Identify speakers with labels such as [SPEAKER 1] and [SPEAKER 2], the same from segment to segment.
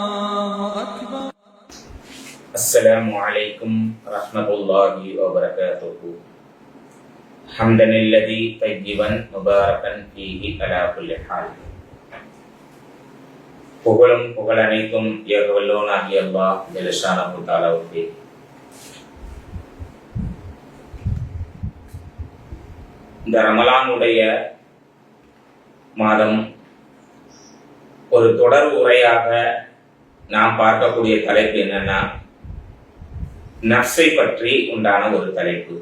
[SPEAKER 1] الله أكبر
[SPEAKER 2] السلام عليكم ورحمة الله وبركاته حمدا الذي طيبا مباركا فيه على كل حال புகழும் புகழ் அனைத்தும் ஏகவல்லோனாகிய அல்லாஹ் ஜெலஷானஹு தாலாவுக்கு இந்த ரமலானுடைய மாதம் ஒரு தொடர் உரையாக நாம் பார்க்கக்கூடிய தலைப்பு என்னன்னா நப்சை பற்றி உண்டான ஒரு தலைப்பு.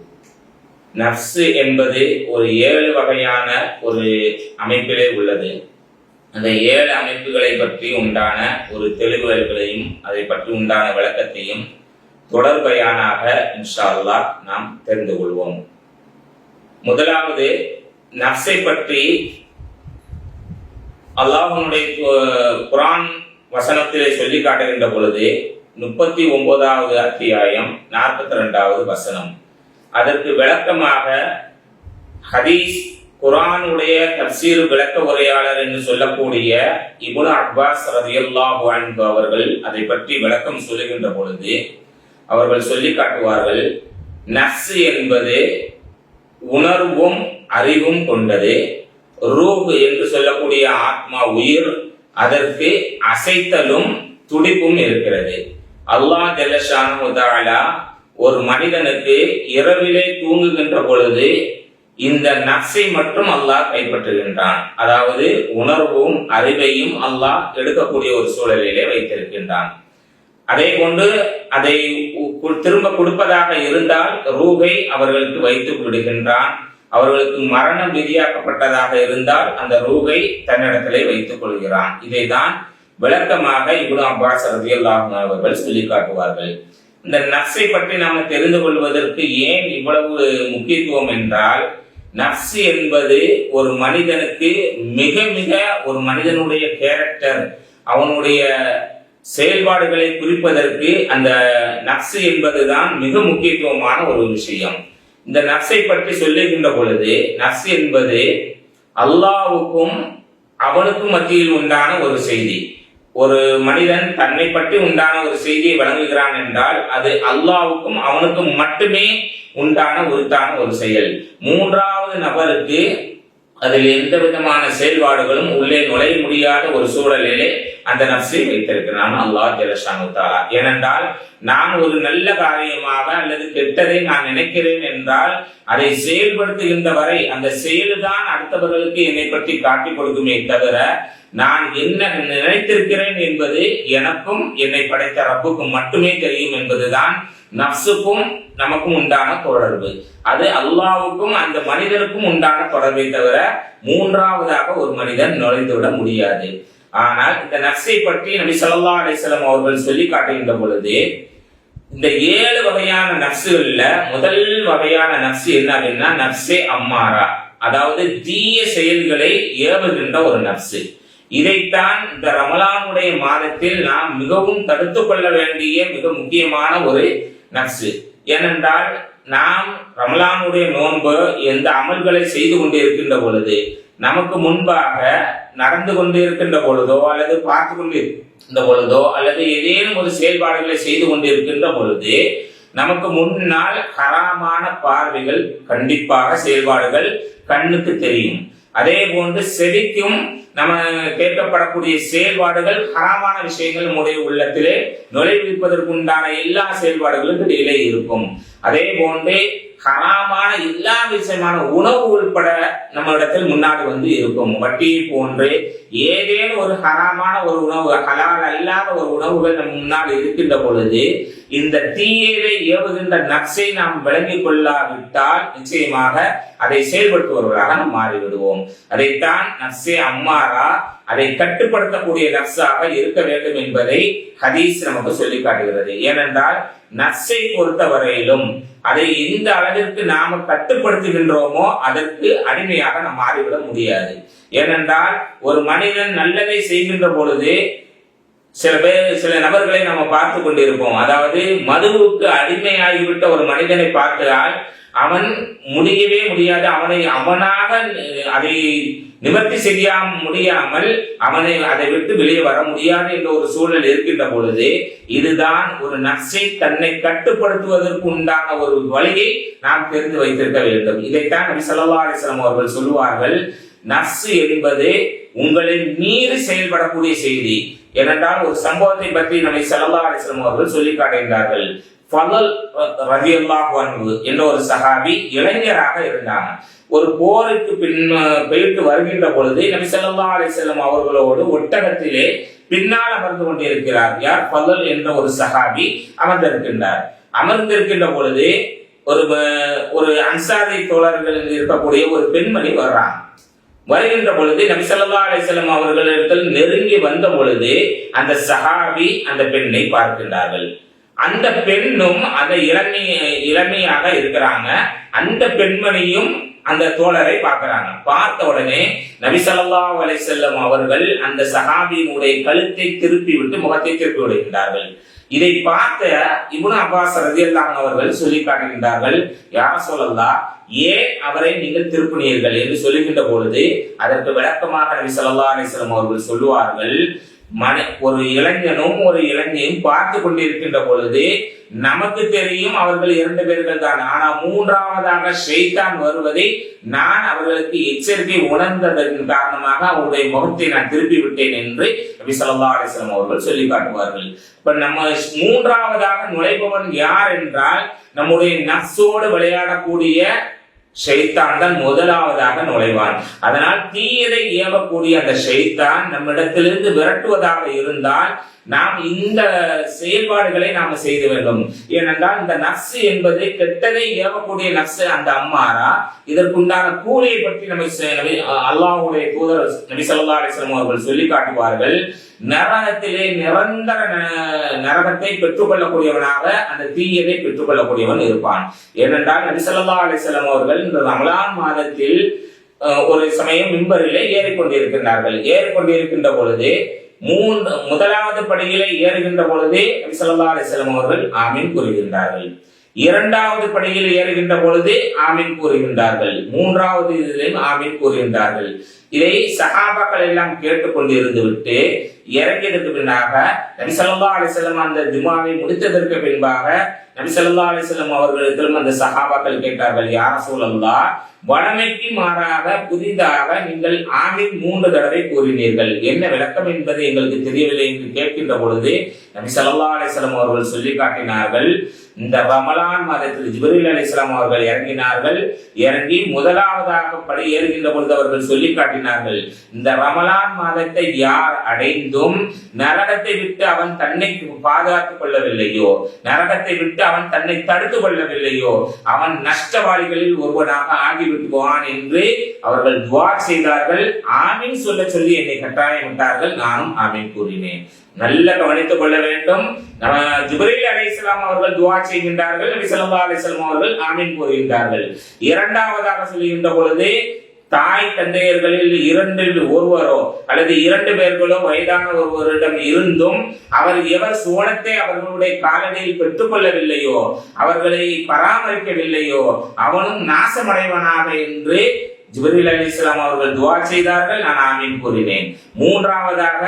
[SPEAKER 2] நப்சு என்பது ஒரு ஏழு வகையான ஒரு அமைப்பிலே உள்ளது. அந்த ஏழு அமைப்புகளை பற்றி உண்டான ஒரு தெளிவுகளையும் அதை பற்றி உண்டான விளக்கத்தையும் தொடர்பையானாக இன்ஷா அல்லாஹ் நாம் தெரிந்து கொள்வோம். முதலாவது நப்சை பற்றி அல்லாஹனுடைய குரான் வசனத்திலே சொல்லி காட்டுகின்ற பொழுது முப்பத்தி ஒன்பதாவது அத்தியாயம் நாற்பத்தி ரெண்டாவது வசனம். அதற்கு விளக்கமாக ஹதீஸ் குரானுடைய தப்சீர் விளக்க உரையாளர் என்று சொல்லக்கூடிய இபுல் அக்பாஸ் ரதியுல்லாஹு அன்பு அவர்கள் அதை பற்றி விளக்கம் சொல்லுகின்ற பொழுது அவர்கள் சொல்லி காட்டுவார்கள் நஃப்ஸ் என்பது உணர்வும் அறிவும் கொண்டது ரூஹ் என்று சொல்லக்கூடிய ஆத்மா உயிர் அதற்கு அசைத்தலும் துடிப்பும் இருக்கிறது. அல்லாஹ் ஜல்லஷானு ஒரு மனிதனுக்கு இரவிலே தூங்குகின்ற பொழுது இந்த நப்சை மட்டும் அல்லாஹ் கைப்பற்றுகின்றான். அதாவது உணர்வும் அறிவையும் அல்லாஹ் எடுக்கக்கூடிய ஒரு சூழலிலே வைத்திருக்கின்றான். அதை கொண்டு அதை திரும்ப கொடுப்பதாக இருந்தால் ரூகை அவர்களுக்கு வைத்து விடுகின்றான் அவர்களுக்கு மரணம் விதியாக்கப்பட்டதாக இருந்தால் அந்த ரூகை தன்னிடத்திலே வைத்துக் கொள்கிறான். இதைதான் விளக்கமாக இப்னு அப்பாஸ் ரதியல்லாஹு அவர்கள் சொல்லி காட்டுவார்கள் இந்த நப்சை பற்றி நாம் தெரிந்து கொள்வதற்கு ஏன் இவ்வளவு முக்கியத்துவம் என்றால் நப்சு என்பது ஒரு மனிதனுக்கு மிக மிக ஒரு மனிதனுடைய கேரக்டர் அவனுடைய செயல்பாடுகளை குறிப்பதற்கு அந்த நப்சு என்பதுதான் மிக முக்கியத்துவமான ஒரு விஷயம். இந்த நஃப்ஸை பற்றி சொல்லுகின்ற பொழுது நஃப்ஸ் என்பது அல்லாவுக்கும் அவனுக்கும் மத்தியில் உண்டான ஒரு செய்தி. ஒரு மனிதன் தன்னை பற்றி உண்டான ஒரு செய்தியை வழங்குகிறான் என்றால் அது அல்லாவுக்கும் அவனுக்கும் மட்டுமே உண்டான உருத்தான ஒரு செயல். மூன்றாவது நபருக்கு அதில் எந்த விதமான செயல்பாடுகளும் உள்ளே நுழைய முடியாத ஒரு சூழலிலே அந்த நப்சை வைத்திருக்கிறான். அல்லாஹ் ஜலசானு தாலா ஏனென்றால் நான் ஒரு நல்ல காரியமாக அல்லது கெட்டதை நான் நினைக்கிறேன் என்றால் அதை செயல்படுத்துகின்ற வரை அந்த செயல்தான் அடுத்தவர்களுக்கு என்னை பற்றி காட்டிக் கொடுக்குமே தவிர நான் என்ன நினைத்திருக்கிறேன் என்பது எனக்கும் என்னை படைத்த ரப்புக்கும் மட்டுமே தெரியும் என்பதுதான் நப்சுக்கும் நமக்கும் உண்டான தொடர்பு. அது அல்லாவுக்கும் அந்த மனிதனுக்கும் உண்டான தொடர்பை தவிர மூன்றாவதாக ஒரு மனிதன் நுழைந்து விட முடியாது. ஆனால் இந்த நஃப்ஸை பற்றி நபி சல்லா அலைஹி அவர்கள் சொல்லி காட்டுகின்ற பொழுது இந்த ஏழு வகையான நப்சுகள்ல முதல் வகையான நப்சு என்ன அப்படின்னா நப்சே அம்மாரா. அதாவது தீய செயல்களை ஏவுகின்ற ஒரு நப்சு இதைத்தான் இந்த ரமலானுடைய மாதத்தில் நாம் மிகவும் தடுத்து கொள்ள வேண்டிய மிக முக்கியமான ஒரு நப்சு ஏனென்றால் நாம் ரமலானுடைய நோன்பு எந்த அமல்களை செய்து கொண்டிருக்கின்ற பொழுது நமக்கு முன்பாக நடந்து கொண்டிருக்கின்ற பொழுதோ அல்லது பார்த்து கொண்டு பொழுதோ அல்லது ஏதேனும் ஒரு செயல்பாடுகளை செய்து கொண்டிருக்கின்ற பொழுது நமக்கு முன்னால் ஹராமான பார்வைகள் கண்டிப்பாக செயல்பாடுகள் கண்ணுக்கு தெரியும். அதே போன்று செடிக்கும் நம்ம கேட்கப்படக்கூடிய செயல்பாடுகள் ஹராமான விஷயங்கள் நம்முடைய உள்ளத்திலே நுழைவிப்பதற்குண்டான எல்லா செயல்பாடுகளும் இடையிலே இருக்கும். அதே போன்று ஹராமான எல்லா விஷயமான உணவு உள்பட நம்ம இடத்தில் முன்னாடி வந்து இருக்கும். வட்டியை போன்று ஏதேனும் ஒரு ஹராமான ஒரு உணவு ஹலால் அல்லாத ஒரு உணவுகள் நம் முன்னாடி இருக்கின்ற பொழுது இந்த தீயவை ஏவுகின்ற நக்ஸை நாம் விளங்கிக் கொள்ளாவிட்டால் நிச்சயமாக அதை செயல்படுத்துபவர்களாக நாம் மாறிவிடுவோம். அதைத்தான் நக்ஸே அம்மாரா அதை கட்டுப்படுத்தக்கூடிய நக்ஸாக இருக்க வேண்டும் என்பதை ஹதீஸ் நமக்கு சொல்லி காட்டுகிறது. ஏனென்றால் நக்ஸை பொறுத்தவரையிலும் அதை எந்த அளவிற்கு நாம கட்டுப்படுத்துகின்றோமோ அதற்கு அடிமையாக நாம் மாறிவிட முடியாது. ஏனென்றால் ஒரு மனிதன் நல்லதை செய்கின்ற பொழுது சில பேர் சில நபர்களை நம்ம பார்த்து கொண்டிருப்போம். அதாவது மதுவுக்கு அடிமையாகிவிட்ட ஒரு மனிதனை பார்த்தால் அவன் முடியவே முடியாது. அவனை அவனாக அதை நிவர்த்தி செய்ய முடியாமல் அவனை அதை விட்டு வெளியே வர முடியாது என்ற ஒரு சூழல் இருக்கின்ற பொழுது இதுதான் ஒரு நர்ஸை தன்னை கட்டுப்படுத்துவதற்கு உண்டான ஒரு வழியை நாம் தெரிந்து வைத்திருக்க வேண்டும். இதைத்தான் நபி ஸல்லல்லாஹு அலைஹி அவர்கள் சொல்லுவார்கள். நர்ஸ் என்பது உங்களை மீறி செயல்படக்கூடிய செய்தி. ஏனென்றால் ஒரு சம்பவத்தை பற்றி நம்மை ஸல்லல்லாஹு அலைஹி அவர்கள் சொல்லி காட்டுகின்றார்கள். ஃபலல் ரலியல்லாஹு அன்ஹு என்ற ஒரு சஹாபி இளைஞராக இருந்தாங்க. ஒரு போருக்கு பின் போயிட்டு வருகின்ற பொழுது நபி சொல்லா அலி செல்லம் அவர்களோடு ஒட்டகத்திலே பின்னால் அமர்ந்து கொண்டிருக்கிறார். யார்? ஃபலல் என்ற ஒரு சஹாபி அமர்ந்திருக்கின்றார். அமர்ந்திருக்கின்ற பொழுது ஒரு ஒரு அன்சாரி தோழர்கள் இருக்கக்கூடிய ஒரு பெண்மணி வர்றாங்க. வருகின்ற பொழுது நபி சொல்லா அலிசல்லம் அவர்களிடத்தில் நெருங்கி வந்த பொழுது அந்த சஹாபி அந்த பெண்ணை பார்க்கின்றார்கள். அந்த பெண்ணும் அந்த இளமை இளமையாக இருக்கிறாங்க. அந்த பெண்மணியும் அந்த தோழரை பார்க்கறாங்க. பார்த்த உடனே நபிசல்லா அலை செல்லம் அவர்கள் அந்த சகாபியினுடைய கழுத்தை திருப்பி விட்டு முகத்தை திருப்பி விடுகின்றார்கள். இதை பார்த்த இபுன் அப்பாஸ் ரலியல்லாஹு அவர்கள் சொல்லி காட்டுகின்றார்கள் யார் சொல்லலாம் ஏன் அவரை நீங்கள் திருப்பினீர்கள்? என்று சொல்லுகின்ற பொழுது அதற்கு விளக்கமாக நபி ஸல்லல்லாஹு அலிஸ்லாம் அவர்கள் சொல்லுவார்கள் மன ஒரு இளைஞனும் ஒரு இளைஞையும் பார்த்து கொண்டிருக்கின்ற பொழுது நமக்கு தெரியும் அவர்கள் இரண்டு பேர்கள் தான். ஆனால் மூன்றாவதாக ஷெய்தான் வருவதை நான் அவர்களுக்கு எச்சரிக்கை உணர்ந்ததன் காரணமாக அவருடைய முகத்தை நான் திருப்பி விட்டேன் என்று நபி ஸல்லல்லாஹு அலைஹி அவர்கள் சொல்லி காட்டுவார்கள். இப்ப நம்ம மூன்றாவதாக நுழைபவன் யார் என்றால் நம்முடைய நப்சோடு விளையாடக்கூடிய ஷெய்தான் தான் முதலாவதாக நுழைவான். அதனால் தீயதை ஏவக்கூடிய அந்த ஷெய்தான் நம்மிடத்திலிருந்து விரட்டுவதாக இருந்தால் நாம் இந்த செயல்பாடுகளை நாம செய்து வேண்டும். ஏனென்றால் இந்த நப்சு என்பது கெட்டதை ஏவக்கூடிய நப்சு அந்த அம்மாரா? இதற்குண்டான கூலியை பற்றி நம்ம அல்லாஹ்வுடைய தூதர் நபிசல்லா ஸல்லல்லாஹு அவர்கள் சொல்லி காட்டுவார்கள். நரகத்திலே நிரந்தர ந- நரகத்தை பெற்றுக்கொள்ளக்கூடியவனாக அந்த தீயதை பெற்றுக்கொள்ளக்கூடியவன் இருப்பான். ஏனென்றால் நபிசல்லா ஸல்லல்லாஹு அவர்கள் இந்த ரமலான் மாதத்தில் ஒரு சமயம் மின்பரிலே ஏறிக்கொண்டிருக்கின்றார்கள். ஏறிக்கொண்டிருக்கின்ற பொழுது மூன்று முதலாவது படியிலே ஏறுகின்ற பொழுது நபி ஸல்லல்லாஹு அவர்கள் ஆமீன் கூறுகின்றார்கள். இரண்டாவது படியில் ஏறுகின்ற பொழுது ஆமீன் கூறுகின்றார்கள். மூன்றாவது இதிலும் ஆமீன் கூறுகின்றார்கள். இதை சகாபாக்கள் எல்லாம் கேட்டுக்கொண்டிருந்து விட்டு இறங்கியதற்கு பின்னாக நபி ஸல்லல்லாஹு அந்த ஜுமாவை முடித்ததற்கு பின்பாக நபிசல்லா அலிசல்லம் அவர்களிடத்திலும் அந்த சஹாபாக்கள் கேட்டார்கள் யார் சூழல்லா வழமைக்கு மாறாக புதிதாக நீங்கள் ஆமீன் மூன்று தடவை கூறினீர்கள். என்ன விளக்கம் என்பது எங்களுக்கு தெரியவில்லை என்று கேட்கின்ற பொழுது நபி ஸல்லல்லாஹு அவர்கள் சொல்லி காட்டினார்கள் இந்த ரமலான் மாதத்தில் ஜிபரில் அலிஸ்லாம் அவர்கள் இறங்கினார்கள். இறங்கி முதலாவதாக படி ஏறுகின்ற பொழுது அவர்கள் சொல்லி காட்டினார்கள் இந்த ரமலான் மாதத்தை யார் அடைந்தும் நரகத்தை விட்டு அவன் தன்னை பாதுகாத்துக் கொள்ளவில்லையோ? நரகத்தை விட்டு அவன் தன்னை தடுத்துக் கொள்ளவில்லையோ? அவன் நஷ்டவாளிகளில் ஒருவனாக ஆகிவிட்டுவான் என்று அவர்கள் துவா செய்தார்கள். ஆமீன் சொல்ல சொல்லி என்னை கட்டாயம் விட்டார்கள். நானும் ஆமீன் கூறினேன். நல்ல கவனித்துக் கொள்ள வேண்டும். நம்ம ஜுபரில் அலை இஸ்லாம் அவர்கள் துவா செய்கின்றார்கள். நபி ஸல்லல்லாஹு அலைஹி அவர்கள் ஆமீன் கூறுகின்றார்கள். இரண்டாவதாக சொல்லுகின்ற பொழுது தாய் தந்தையர்களில் இரண்டில் ஒருவரோ அல்லது இரண்டு பேர்களோ வயதான ஒருவரிடம் இருந்தும் அவர் எவர் சுவனத்தை அவர்களுடைய காலடியில் பெற்றுக்கொள்ளவில்லையோ அவர்களை பராமரிக்கவில்லையோ அவனும் நாசமடைவனாக என்று ஜிபரில் அலி இஸ்லாம் அவர்கள் துவா செய்தார்கள். நான் ஆமீன் கூறினேன். மூன்றாவதாக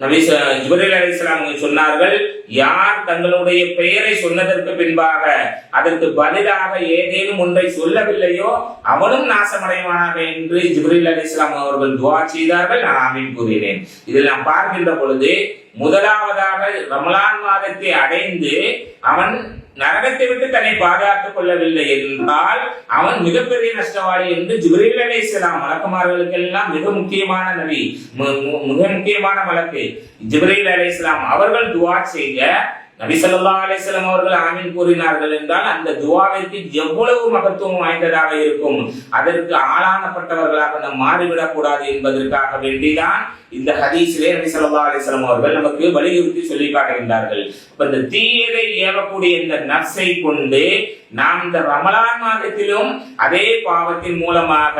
[SPEAKER 2] நபி ச- ஜிப்ரீல் சொன்னார்கள் யார் தங்களுடைய பெயரை சொன்னதற்கு பின்பாக அதற்கு பதிலாக ஏதேனும் ஒன்றை சொல்லவில்லையோ அவனும் நாசமடைவானாக என்று ஜிபரேல் அலி இஸ்லாம் அவர்கள் துவா செய்தார்கள் நான் ஆமீன் கூறினேன். இதில் நாம் பார்க்கின்ற பொழுது முதலாவதாக ரமலான் மாதத்தை அடைந்து அவன் நரகத்தை விட்டு தன்னை பாதுகாத்துக் கொள்ளவில்லை என்றால் அவன் மிகப்பெரிய நஷ்டவாளி என்று ஜிப்ரீல் இஸ்லாம் மலக்குமார்களுக்கெல்லாம் மிக முக்கியமான நபி மு- மிக முக்கியமான வழக்கு. ஜிப்ரீல் இஸ்லாம் அவர்கள் துவா செய்ய நபி ஸல்லல்லாஹு அவர்கள் ஆமீன் கூறினார்கள் என்றால் அந்த துவாவிற்கு எவ்வளவு மகத்துவம் வாய்ந்ததாக இருக்கும்? அதற்கு ஆளானப்பட்டவர்களாக நாம் மாறிவிடக் கூடாது என்பதற்காக வேண்டிதான் இந்த ஹதீஸிலே நபி ஸல்லல்லாஹு அலைஹி அவர்கள் நமக்கு வலியுறுத்தி சொல்லி காட்டுகின்றார்கள். அப்ப இந்த தீயதை ஏவக்கூடிய இந்த நர்ஸை கொண்டு நாம் இந்த ரமலான் மாதத்திலும் அதே பாவத்தின் மூலமாக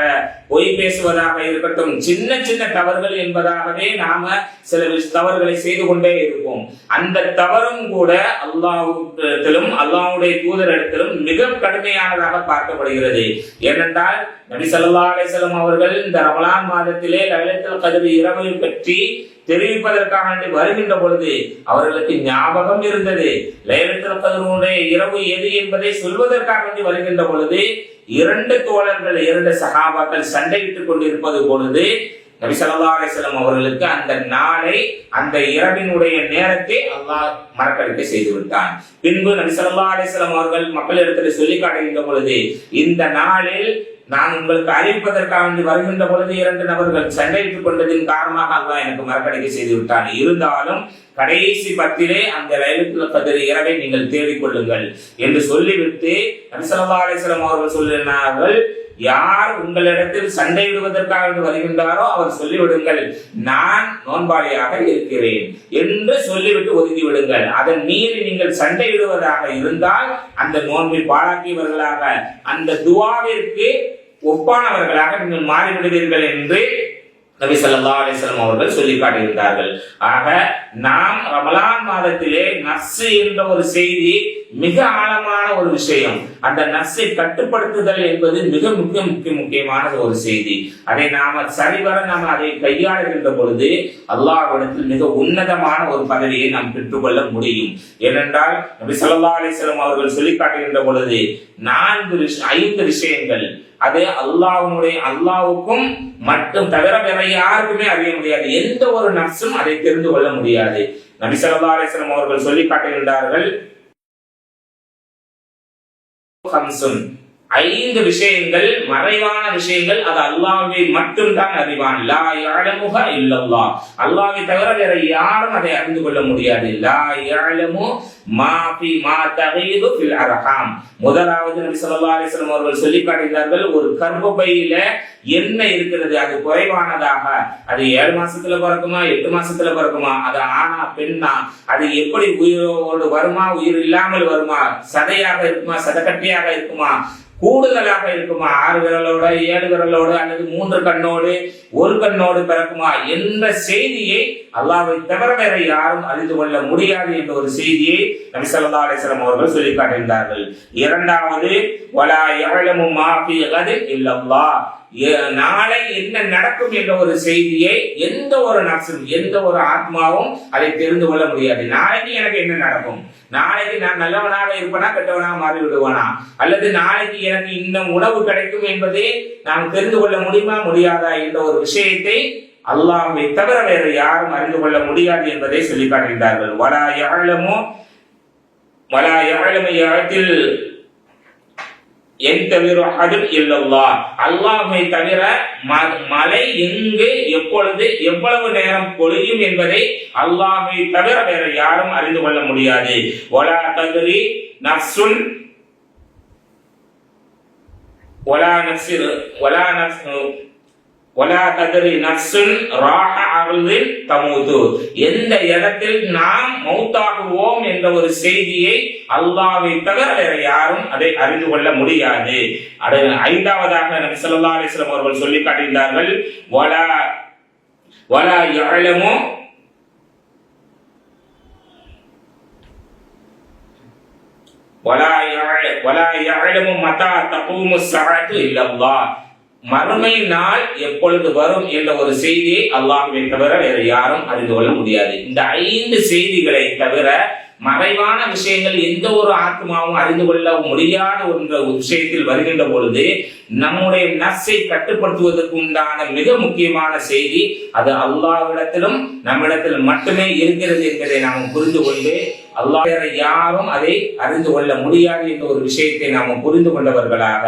[SPEAKER 2] பொய் பேசுவதாக இருக்கட்டும் சின்ன சின்ன தவறுகள் என்பதாகவே நாம சில தவறுகளை செய்து கொண்டே இருப்போம். அந்த தவறும் கூட அல்லாஹிலும் அல்லாஹ்வுடைய தூதரிடத்திலும் மிக கடுமையானதாக பார்க்கப்படுகிறது. ஏனென்றால் நபி ஸல்லல்லாஹு அவர்கள் இந்த ரமலான் மாதத்திலே லலித்தல் கதிரி இரவை பற்றி தெரிவிப்பதற்காக வேண்டி வருகின்ற பொழுது அவர்களுக்கு ஞாபகம் இருந்தது. லைலத்துல் கதிரனுடைய இரவு எது என்பதை சொல்வதற்காக வேண்டி வருகின்ற பொழுது இரண்டு தோழர்கள் இரண்டு சகாபாக்கள் சண்டையிட்டுக் கொண்டிருப்பது பொழுது நபி ஸல்லல்லாஹு அவர்களுக்கு அந்த நாளை அந்த இரவினுடைய நேரத்தை அல்லாஹ் மறக்கடிக்க செய்து விட்டான். பின்பு நபி ஸல்லல்லாஹு அவர்கள் மக்களிடத்தில் சொல்லி காட்டுகின்ற பொழுது இந்த நாளில் நான் உங்களுக்கு அறிவிப்பதற்காக வேண்டி வருகின்ற பொழுது இரண்டு நபர்கள் சண்டையிட்டுக் கொண்டதின் காரணமாக அல்லாஹ் எனக்கு மறக்கடிக்க செய்து விட்டான். இருந்தாலும் கடைசி பத்திலே அந்த லைலத்துல் கதிர் இரவை நீங்கள் தேடிக்கொள்ளுங்கள் என்று சொல்லிவிட்டு நபி அவர்கள் சொல்லினார்கள் யார் உங்களிடத்தில் சண்டையிடுவதற்காக வருகின்றாரோ அவர் சொல்லிவிடுங்கள் நான் நோன்பாளியாக இருக்கிறேன் என்று சொல்லிவிட்டு ஒதுங்கி விடுங்கள். அதன் மீறி நீங்கள் சண்டையிடுவதாக இருந்தால் அந்த நோன்பை பாழாக்கியவர்களாக அந்த துவாவிற்கு ஒப்பானவர்களாக நீங்கள் மாறிவிடுவீர்கள் என்று நபி சல்லா அலிஸ்லாம் அவர்கள் சொல்லி காட்டியிருந்தார்கள். ஆக நாம் ரமலான் மாதத்திலே நஸ்ஸு என்ற ஒரு செய்தி மிக ஆழமான ஒரு விஷயம். அந்த நஸ்ஸை கட்டுப்படுத்துதல் என்பது மிக மிக முக்கிய முக்கியமான ஒரு செய்தி. அதை நாம சரிவர நாம் அதை கையாளுகின்ற பொழுது அல்லாஹ்விடத்தில் மிக உன்னதமான ஒரு பதவியை நாம் பெற்றுக்கொள்ள முடியும். ஏனென்றால் நபி சல்லா அலிஸ்லாம் அவர்கள் சொல்லி காட்டுகின்ற பொழுது நான்கு ஐந்து விஷயங்கள் அது அல்லாவுடைய அல்லாவுக்கும் மட்டும் தவிர வேற யாருக்குமே அறிய முடியாது. எந்த ஒரு நர்சும் அதை தெரிந்து கொள்ள முடியாது. நபி ஸல்லல்லாஹு அவர்கள் சொல்லி காட்டுகின்றார்கள் ஐந்து விஷயங்கள் மறைவான விஷயங்கள் அது அல்லாஹ்வை மட்டும்தான் அறிவான். லா யாழமுக இல்லல்லா அல்லாவை தவிர வேற யாரும் அதை அறிந்து கொள்ள முடியாது. லா யாழமு மாபி மா தகீது பில் அரகாம் முதலாவது நபி சொல்லா அலைஹி அவர்கள் சொல்லி காட்டுகிறார்கள் ஒரு கர்ப்பப்பையில என்ன இருக்கிறது? அது குறைவானதாக. அது ஏழு மாசத்துல பிறக்குமா எட்டு மாசத்துல பிறக்குமா? அது ஆனா பெண்ணா? அது எப்படி உயிரோடு வருமா? உயிர் இல்லாமல் வருமா? சதையாக இருக்குமா? சதக்கட்டியாக இருக்குமா? கூடுதலாக இருக்குமா? ஆறு விரலோட ஏழு விரலோடு அல்லது மூன்று கண்ணோடு ஒரு கண்ணோடு பிறக்குமா என்ற செய்தியை அல்லாவை தவிர வேற யாரும் அறிந்து கொள்ள முடியாது என்ற ஒரு செய்தியை நபி சல்லா அலிஸ்லாம் அவர்கள் சொல்லி காட்டுகின்றார்கள் இரண்டாவது வலா எவ்வளவு மா அல்லது கதின் நாளை என்ன நடக்கும் என்ற ஒரு செய்தியை எந்த ஒரு நப்சும் எந்த ஒரு ஆத்மாவும் அதை தெரிந்து கொள்ள முடியாது. நாளைக்கு எனக்கு என்ன நடக்கும்? நாளைக்கு நான் நல்லவனாக இருப்பனா கெட்டவனாக மாறி விடுவானா அல்லது நாளைக்கு எனக்கு இன்னும் உணவு கிடைக்கும் என்பதை நாம் தெரிந்து கொள்ள முடியுமா முடியாதா என்ற ஒரு விஷயத்தை அல்லாமை தவிர வேறு யாரும் அறிந்து கொள்ள முடியாது என்பதை சொல்லி காட்டுகின்றார்கள். வலா யாழமோ வலா யாழமையத்தில் என் தவிர அஹதுன் இல்லல்லாஹ். அல்லாஹ்வை தவிர ம- மழை எங்கு எப்பொழுது எவ்வளவு நேரம் பொழியும் என்பதை அல்லாஹை தவிர வேற யாரும் அறிந்து கொள்ள முடியாது. ஒலா தகுதி நஃப்சுன் ஒலா நஃப்சிர் ஒலா நஃப் வலா தத்ரி நஃப்சுன் ராஹ அர்லின் தமூது எந்த இடத்தில் நாம் மௌத்தாகுவோம் என்ற ஒரு செய்தியை அல்லாவை தவிர வேற யாரும் அதை அறிந்து கொள்ள முடியாது. அது ஐந்தாவதாக நபி ஸல்லல்லாஹு அலைஹி அவர்கள் சொல்லி காட்டுகிறார்கள் ஒலா ஒலா யஅலமு வலா யஅ- வலா யஅலமு மதா தகூமு ஸஅத்து இல்லல்லாஹ் மறுமை நாள் எப்பொழுது வரும் என்ற ஒரு செய்தியை அல்லாஹுவை தவிர வேறு யாரும் அறிந்து கொள்ள முடியாது. இந்த ஐந்து செய்திகளை தவிர மறைவான விஷயங்கள் எந்த ஒரு ஆத்மாவும் அறிந்து கொள்ள முடியாத ஒரு விஷயத்தில் வருகின்ற பொழுது நம்முடைய நர்ஸை கட்டுப்படுத்துவதற்கு உண்டான மிக முக்கியமான செய்தி அது அல்லாவிடத்திலும் நம்மிடத்தில் மட்டுமே இருக்கிறது என்பதை நாம் புரிந்து கொண்டு அல்லாஹ் வேற யாரும் அதை அறிந்து கொள்ள முடியாது என்ற ஒரு விஷயத்தை நாம் புரிந்து கொண்டவர்களாக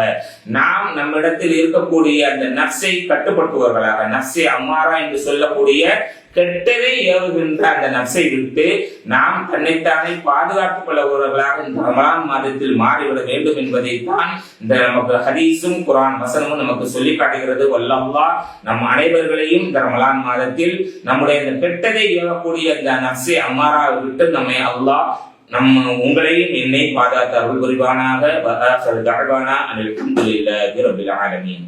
[SPEAKER 2] நாம் நம்மிடத்தில் இருக்கக்கூடிய அந்த நர்ஸை கட்டுப்படுத்துவர்களாக நர்ஸை அம்மாரா என்று சொல்லக்கூடிய கெட்டதை ஏவுகின்ற அந்த நப்சை விட்டு நாம் தன்னைத்தானே பாதுகாத்துக் கொள்ளவர்களாக இந்த ரமலான் மாதத்தில் மாறிவிட வேண்டும் என்பதைத்தான் இந்த நமக்கு ஹதீஸும் குரான் வசனமும் நமக்கு சொல்லி காட்டுகிறது. வல்லல்லா நம் அனைவர்களையும் இந்த ரமலான் மாதத்தில் நம்முடைய இந்த கெட்டதை ஏவக்கூடிய அந்த நப்சை அம்மாரா விட்டு நம்மை அல்லாஹ் நம்ம உங்களையும் என்னை பாதுகாத்து அருள் புரிவானாக. வஆஹிரு தஅவானா அனில் ஹம்துலில்லாஹி ஆலமீன்.